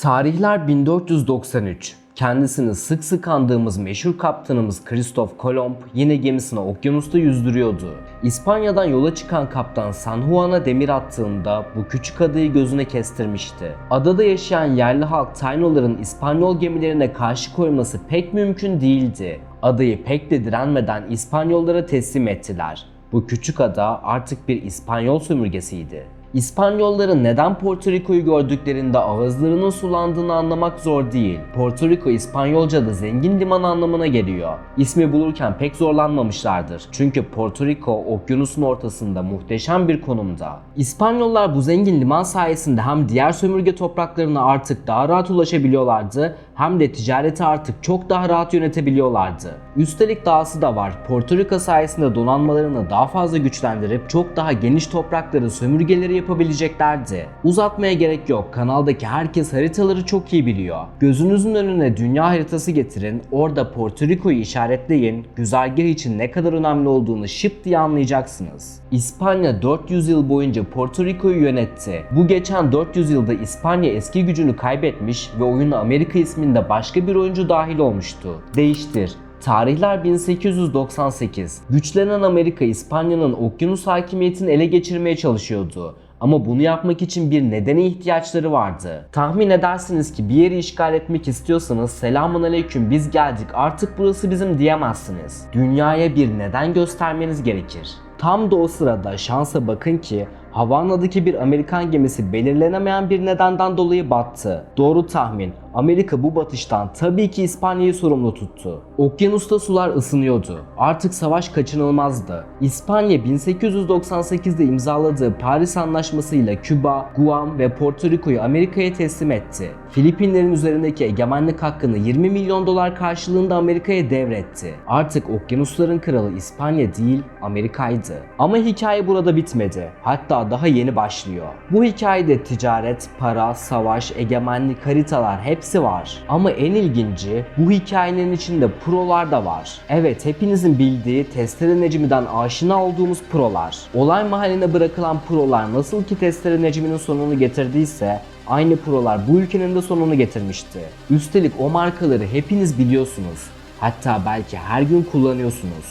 Tarihler 1493. Kendisini sık sık andığımız meşhur kaptanımız Kristof Kolomb yine gemisini okyanusta yüzdürüyordu. İspanya'dan yola çıkan kaptan San Juan'a demir attığında bu küçük adayı gözüne kestirmişti. Adada yaşayan yerli halk Tainoların İspanyol gemilerine karşı koyması pek mümkün değildi. Adayı pek de direnmeden İspanyollara teslim ettiler. Bu küçük ada artık bir İspanyol sömürgesiydi. İspanyolların neden Porto Rico'yu gördüklerinde ağızlarının sulandığını anlamak zor değil. Porto Rico İspanyolca'da zengin liman anlamına geliyor. İsmi bulurken pek zorlanmamışlardır. Çünkü Porto Rico okyanusun ortasında muhteşem bir konumda. İspanyollar bu zengin liman sayesinde hem diğer sömürge topraklarına artık daha rahat ulaşabiliyorlardı hem de ticareti artık çok daha rahat yönetebiliyorlardı. Üstelik dahası da var. Porto Rico sayesinde donanmalarını daha fazla güçlendirip çok daha geniş toprakları sömürgeleri yapabileceklerdi. Uzatmaya gerek yok. Kanaldaki herkes haritaları çok iyi biliyor. Gözünüzün önüne dünya haritası getirin. Orada Porto Rico'yu işaretleyin. Güzergah için ne kadar önemli olduğunu şıp diye anlayacaksınız. İspanya 400 yıl boyunca Porto Rico'yu yönetti. Bu geçen 400 yılda İspanya eski gücünü kaybetmiş ve oyuna Amerika isminde başka bir oyuncu dahil olmuştu. Değiştir. Tarihler 1898. Güçlenen Amerika İspanya'nın okyanus hakimiyetini ele geçirmeye çalışıyordu. Ama bunu yapmak için bir nedene ihtiyaçları vardı. Tahmin edersiniz ki bir yeri işgal etmek istiyorsanız selamun aleyküm biz geldik artık burası bizim diyemezsiniz. Dünyaya bir neden göstermeniz gerekir. Tam da o sırada şansa bakın ki Havana'daki bir Amerikan gemisi belirlenemeyen bir nedenden dolayı battı. Doğru tahmin. Amerika bu batıştan tabii ki İspanya'yı sorumlu tuttu. Okyanusta sular ısınıyordu. Artık savaş kaçınılmazdı. İspanya 1898'de imzaladığı Paris Anlaşması ile Küba, Guam ve Porto Rico'yu Amerika'ya teslim etti. Filipinlerin üzerindeki egemenlik hakkını 20 milyon dolar karşılığında Amerika'ya devretti. Artık okyanusların kralı İspanya değil, Amerika'ydı. Ama hikaye burada bitmedi. Hatta daha yeni başlıyor. Bu hikayede ticaret, para, savaş, egemenlik, haritalar hepsi var. Ama en ilginci bu hikayenin içinde prolar da var. Evet hepinizin bildiği Testere Necmi'den aşina olduğumuz prolar. Olay mahalline bırakılan prolar nasıl ki Testere Necmi'nin sonunu getirdiyse aynı prolar bu ülkenin de sonunu getirmişti. Üstelik o markaları hepiniz biliyorsunuz. Hatta belki her gün kullanıyorsunuz.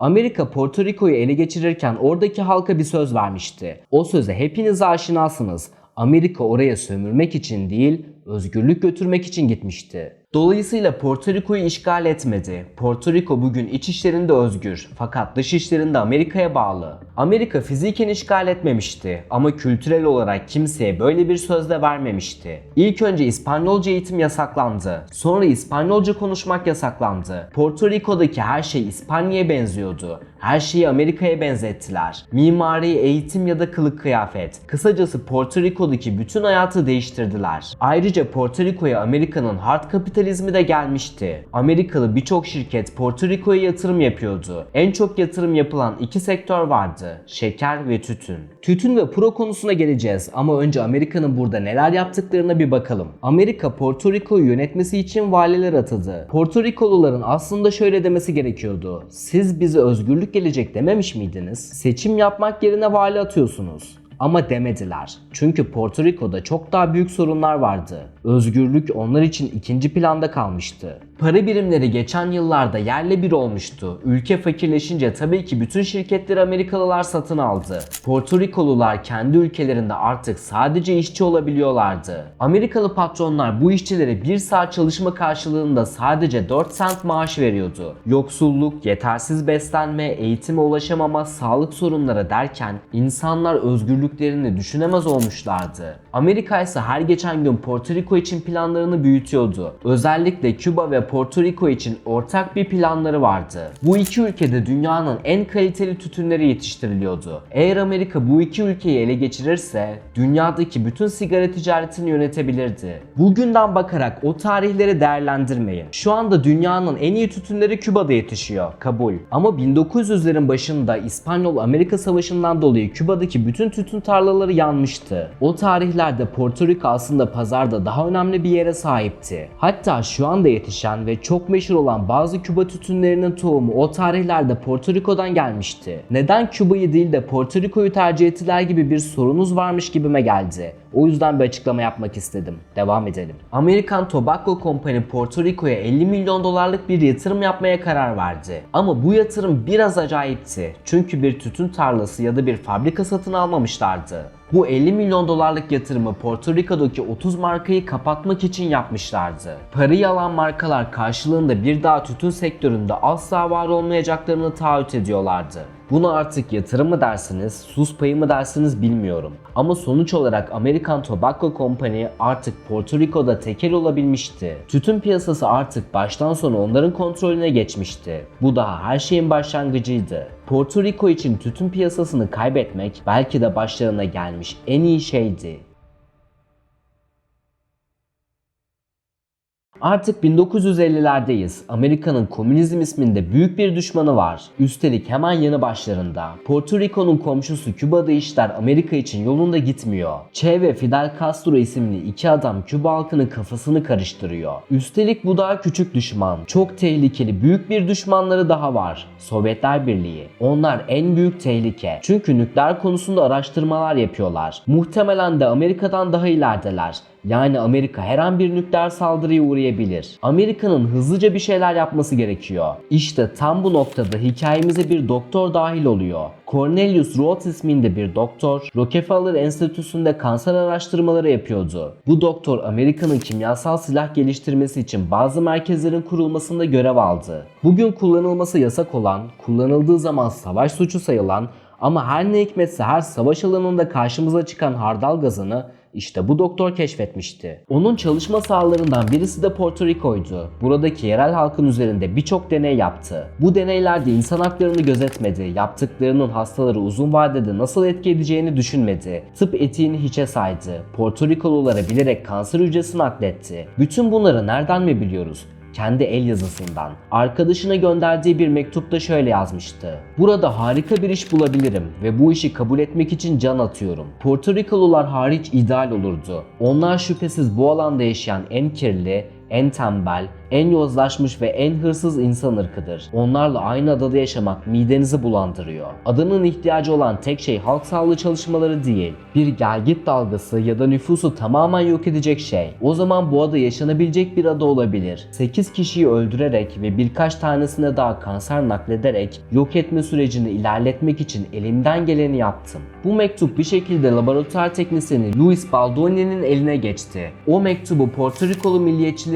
Amerika Porto Rico'yu ele geçirirken oradaki halka bir söz vermişti. O söze hepiniz aşinasınız. Amerika oraya sömürmek için değil, özgürlük götürmek için gitmişti. Dolayısıyla Porto Rico'yu işgal etmedi. Porto Rico bugün iç işlerinde özgür fakat dış işlerinde Amerika'ya bağlı. Amerika fiziken işgal etmemişti ama kültürel olarak kimseye böyle bir söz de vermemişti. İlk önce İspanyolca eğitim yasaklandı. Sonra İspanyolca konuşmak yasaklandı. Porto Rico'daki her şey İspanya'ya benziyordu. Her şeyi Amerika'ya benzettiler. Mimari, eğitim ya da kılık kıyafet. Kısacası Porto Rico'daki bütün hayatı değiştirdiler. Ayrıca Porto Rico'ya Amerika'nın hard kapitalizmi de gelmişti. Amerikalı birçok şirket Porto Rico'ya yatırım yapıyordu. En çok yatırım yapılan iki sektör vardı. Şeker ve tütün. Tütün ve pro konusuna geleceğiz ama önce Amerika'nın burada neler yaptıklarına bir bakalım. Amerika Porto Rico'yu yönetmesi için valiler atadı. Porto Rikoluların aslında şöyle demesi gerekiyordu. Siz bize özgürlük gelecek dememiş miydiniz? Seçim yapmak yerine vali atıyorsunuz. Ama demediler. Çünkü Porto Rico'da çok daha büyük sorunlar vardı. Özgürlük onlar için ikinci planda kalmıştı. Para birimleri geçen yıllarda yerle bir olmuştu. Ülke fakirleşince tabii ki bütün şirketleri Amerikalılar satın aldı. Porto Rikolular kendi ülkelerinde artık sadece işçi olabiliyorlardı. Amerikalı patronlar bu işçilere bir saat çalışma karşılığında sadece 4 sent maaş veriyordu. Yoksulluk, yetersiz beslenme, eğitime ulaşamama, sağlık sorunları derken insanlar özgürlüklerini düşünemez olmuşlardı. Amerika ise her geçen gün Porto Rico için planlarını büyütüyordu. Özellikle Küba ve Porto Rico için ortak bir planları vardı. Bu iki ülkede dünyanın en kaliteli tütünleri yetiştiriliyordu. Eğer Amerika bu iki ülkeyi ele geçirirse dünyadaki bütün sigara ticaretini yönetebilirdi. Bugünden bakarak o tarihleri değerlendirmeyin. Şu anda dünyanın en iyi tütünleri Küba'da yetişiyor. Kabul. Ama 1900'lerin başında İspanyol-Amerika Savaşı'ndan dolayı Küba'daki bütün tütün tarlaları yanmıştı. O tarihlerde Porto Rico aslında pazarda daha önemli bir yere sahipti. Hatta şu anda yetişen ve çok meşhur olan bazı Küba tütünlerinin tohumu o tarihlerde Porto Rico'dan gelmişti. Neden Küba'yı değil de Porto Rico'yu tercih ettiler gibi bir sorunuz varmış gibime geldi. O yüzden bir açıklama yapmak istedim. Devam edelim. Amerikan Tobacco Company Porto Rico'ya 50 milyon dolarlık bir yatırım yapmaya karar verdi. Ama bu yatırım biraz acayipti. Çünkü bir tütün tarlası ya da bir fabrika satın almamışlardı. Bu 50 milyon dolarlık yatırımı Porto Rico'daki 30 markayı kapatmak için yapmışlardı. Parayı alan markalar karşılığında bir daha tütün sektöründe asla var olmayacaklarını taahhüt ediyorlardı. Bunu artık yatırım mı dersiniz, sus payı mı dersiniz bilmiyorum. Ama sonuç olarak American Tobacco Company artık Porto Rico'da tekel olabilmişti. Tütün piyasası artık baştan sona onların kontrolüne geçmişti. Bu daha her şeyin başlangıcıydı. Porto Rico için tütün piyasasını kaybetmek belki de başlarına gelmiş en iyi şeydi. Artık 1950'lerdeyiz. Amerika'nın komünizm isminde büyük bir düşmanı var. Üstelik hemen yanı başlarında. Porto Rico'nun komşusu Küba'da işler Amerika için yolunda gitmiyor. Che ve Fidel Castro isimli iki adam Küba halkının kafasını karıştırıyor. Üstelik bu daha küçük düşman. Çok tehlikeli büyük bir düşmanları daha var. Sovyetler Birliği. Onlar en büyük tehlike. Çünkü nükleer konusunda araştırmalar yapıyorlar. Muhtemelen de Amerika'dan daha ilerideler. Yani Amerika her an bir nükleer saldırıya uğrayabilir. Amerika'nın hızlıca bir şeyler yapması gerekiyor. İşte tam bu noktada hikayemize bir doktor dahil oluyor. Cornelius Rhodes isminde bir doktor, Rockefeller Enstitüsü'nde kanser araştırmaları yapıyordu. Bu doktor Amerika'nın kimyasal silah geliştirmesi için bazı merkezlerin kurulmasında görev aldı. Bugün kullanılması yasak olan, kullanıldığı zaman savaş suçu sayılan ama her ne hikmetse her savaş alanında karşımıza çıkan hardal gazını işte bu doktor keşfetmişti. Onun çalışma sahalarından birisi de Porto Rico'ydu. Buradaki yerel halkın üzerinde birçok deney yaptı. Bu deneylerde insan haklarını gözetmedi, yaptıklarının hastaları uzun vadede nasıl etki edeceğini düşünmedi. Tıp etiğini hiçe saydı. Porto Rikolulara bilerek kanser hücresi nakletti. Bütün bunları nereden mi biliyoruz? Kendi el yazısından. Arkadaşına gönderdiği bir mektupta şöyle yazmıştı. Burada harika bir iş bulabilirim ve bu işi kabul etmek için can atıyorum. Porto Rikalılar hariç ideal olurdu. Onlar şüphesiz bu alanda yaşayan en kirli, en tembel, en yozlaşmış ve en hırsız insan ırkıdır. Onlarla aynı adada yaşamak midenizi bulandırıyor. Adanın ihtiyacı olan tek şey halk sağlığı çalışmaları değil. Bir gelgit dalgası ya da nüfusu tamamen yok edecek şey. O zaman bu ada yaşanabilecek bir ada olabilir. 8 kişiyi öldürerek ve birkaç tanesine daha kanser naklederek yok etme sürecini ilerletmek için elimden geleni yaptım. Bu mektup bir şekilde laboratuvar teknisyeni Luis Baldoni'nin eline geçti. O mektubu Porto Rikolu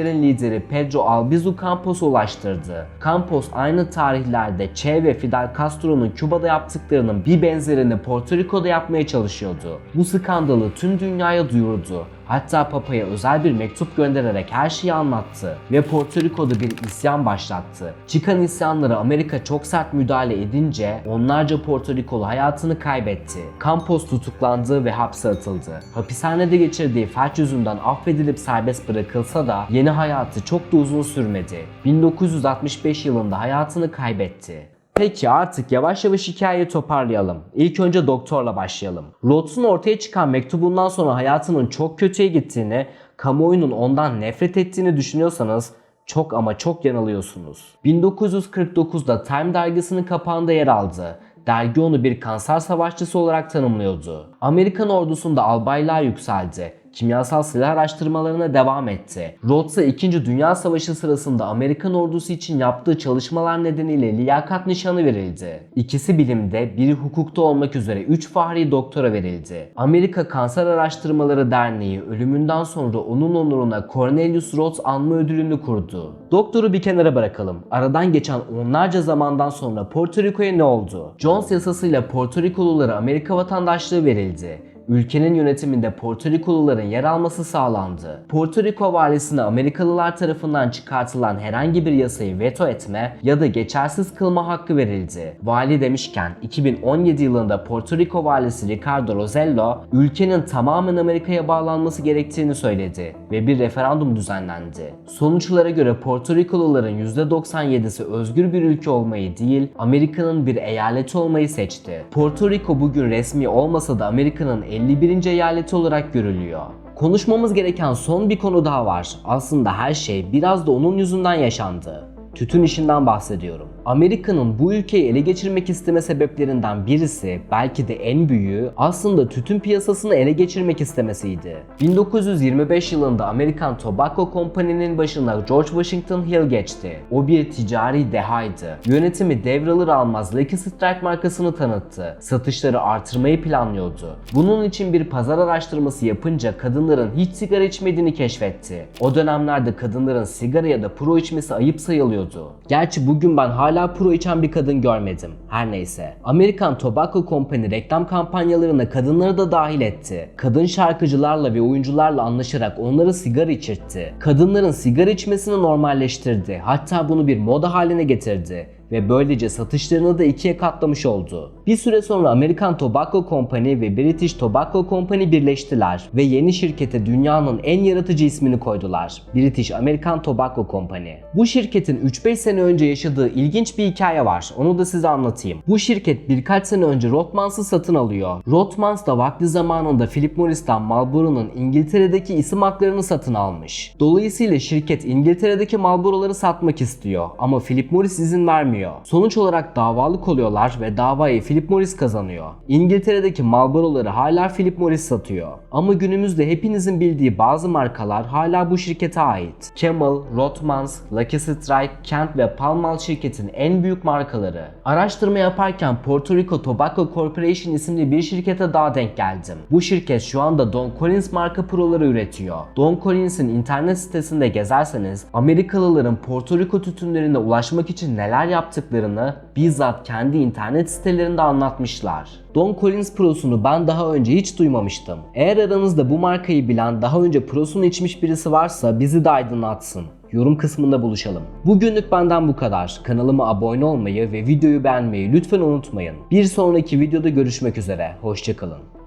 milliyetçilerin lideri Pedro Albizu Campos'a ulaştırdı. Campos aynı tarihlerde Che ve Fidel Castro'nun Küba'da yaptıklarının bir benzerini Porto Rico'da yapmaya çalışıyordu. Bu skandalı tüm dünyaya duyurdu. Hatta Papa'ya özel bir mektup göndererek her şeyi anlattı ve Porto Rico'da bir isyan başlattı. Çıkan isyanlara Amerika çok sert müdahale edince onlarca Porto Rikolu hayatını kaybetti. Campos tutuklandı ve hapse atıldı. Hapishanede geçirdiği felç yüzünden affedilip serbest bırakılsa da yeni hayatı çok da uzun sürmedi. 1965 yılında hayatını kaybetti. Peki artık yavaş yavaş hikayeyi toparlayalım. İlk önce doktorla başlayalım. Rhodes'un ortaya çıkan mektubundan sonra hayatının çok kötüye gittiğini, kamuoyunun ondan nefret ettiğini düşünüyorsanız çok ama çok yanılıyorsunuz. 1949'da Time dergisinin kapağında yer aldı. Dergi onu bir kanser savaşçısı olarak tanımlıyordu. Amerikan ordusunda albaylığa yükseldi kimyasal silah araştırmalarına devam etti. Rhodes'a 2. Dünya Savaşı sırasında Amerikan ordusu için yaptığı çalışmalar nedeniyle liyakat nişanı verildi. İkisi bilimde, biri hukukta olmak üzere 3 fahri doktora verildi. Amerika Kanser Araştırmaları Derneği ölümünden sonra onun onuruna Cornelius Rhodes Anma Ödülünü kurdu. Doktoru bir kenara bırakalım. Aradan geçen onlarca zamandan sonra Porto Rico'ya ne oldu? Jones yasasıyla Porto Rikolulara Amerika vatandaşlığı verildi ülkenin yönetiminde Porto Rikoluların yer alması sağlandı. Porto Rico valisine Amerikalılar tarafından çıkartılan herhangi bir yasayı veto etme ya da geçersiz kılma hakkı verildi. Vali demişken 2017 yılında Porto Rico valisi Ricardo Rosello ülkenin tamamen Amerika'ya bağlanması gerektiğini söyledi ve bir referandum düzenlendi. Sonuçlara göre Porto Rikoluların %97'si özgür bir ülke olmayı değil, Amerika'nın bir eyaleti olmayı seçti. Porto Rico bugün resmi olmasa da Amerika'nın 51. eyaleti olarak görülüyor. Konuşmamız gereken son bir konu daha var. Aslında her şey biraz da onun yüzünden yaşandı. Tütün işinden bahsediyorum. Amerika'nın bu ülkeyi ele geçirmek isteme sebeplerinden birisi, belki de en büyüğü, aslında tütün piyasasını ele geçirmek istemesiydi. 1925 yılında Amerikan Tobacco Company'nin başına George Washington Hill geçti. O bir ticari dehaydı. Yönetimi devralır almaz Lucky Strike markasını tanıttı. Satışları artırmayı planlıyordu. Bunun için bir pazar araştırması yapınca kadınların hiç sigara içmediğini keşfetti. O dönemlerde kadınların sigara ya da pro içmesi ayıp sayılıyordu. Gerçi bugün ben hala pro içen bir kadın görmedim. Her neyse. Amerikan Tobacco Company reklam kampanyalarına kadınları da dahil etti. Kadın şarkıcılarla ve oyuncularla anlaşarak onları sigara içirtti. Kadınların sigara içmesini normalleştirdi. Hatta bunu bir moda haline getirdi ve böylece satışlarını da ikiye katlamış oldu. Bir süre sonra Amerikan Tobacco Company ve British Tobacco Company birleştiler ve yeni şirkete dünyanın en yaratıcı ismini koydular. British American Tobacco Company. Bu şirketin 3-5 sene önce yaşadığı ilginç bir hikaye var. Onu da size anlatayım. Bu şirket birkaç sene önce Rothmans'ı satın alıyor. Rothmans da vakti zamanında Philip Morris'tan Marlboro'nun İngiltere'deki isim haklarını satın almış. Dolayısıyla şirket İngiltere'deki Marlboro'ları satmak istiyor ama Philip Morris izin vermiyor. Sonuç olarak davalık oluyorlar ve davayı Philip Morris kazanıyor. İngiltere'deki Marlboro'ları hala Philip Morris satıyor. Ama günümüzde hepinizin bildiği bazı markalar hala bu şirkete ait. Camel, Rothmans, Lucky Strike, Kent ve Pall Mall şirketin en büyük markaları. Araştırma yaparken Puerto Rico Tobacco Corporation isimli bir şirkete daha denk geldim. Bu şirket şu anda Don Collins marka proları üretiyor. Don Collins'in internet sitesinde gezerseniz Amerikalıların Porto Rico tütünlerine ulaşmak için neler yaptıklarını bizzat kendi internet sitelerinde anlatmışlar. Don Collins Pro'sunu ben daha önce hiç duymamıştım. Eğer aranızda bu markayı bilen daha önce Pro'sunu içmiş birisi varsa bizi de aydınlatsın. Yorum kısmında buluşalım. Bugünlük benden bu kadar. Kanalıma abone olmayı ve videoyu beğenmeyi lütfen unutmayın. Bir sonraki videoda görüşmek üzere. Hoşçakalın.